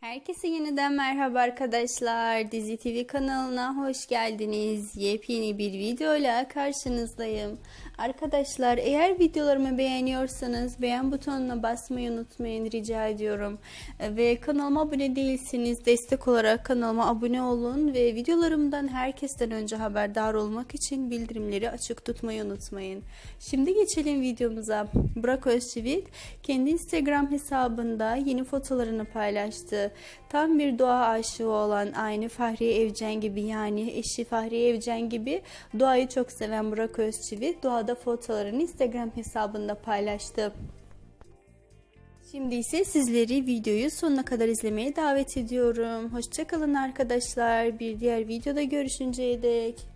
Herkese yeniden merhaba arkadaşlar. Dizi TV kanalına hoş geldiniz. Yepyeni bir videoyla karşınızdayım. Arkadaşlar eğer videolarımı beğeniyorsanız beğen butonuna basmayı unutmayın rica ediyorum. Ve kanalıma abone değilseniz destek olarak kanalıma abone olun ve videolarımdan herkesten önce haberdar olmak için bildirimleri açık tutmayı unutmayın. Şimdi geçelim videomuza. Burak Özçivit kendi Instagram hesabında yeni fotolarını paylaştı. Tam bir doğa aşığı olan aynı Fahriye Evcen gibi yani eşi Fahriye Evcen gibi doğayı çok seven Burak Özçivit doğada fotolarını Instagram hesabında paylaştı. Şimdi ise sizleri videoyu sonuna kadar izlemeye davet ediyorum. Hoşçakalın arkadaşlar. Bir diğer videoda görüşünceye dek.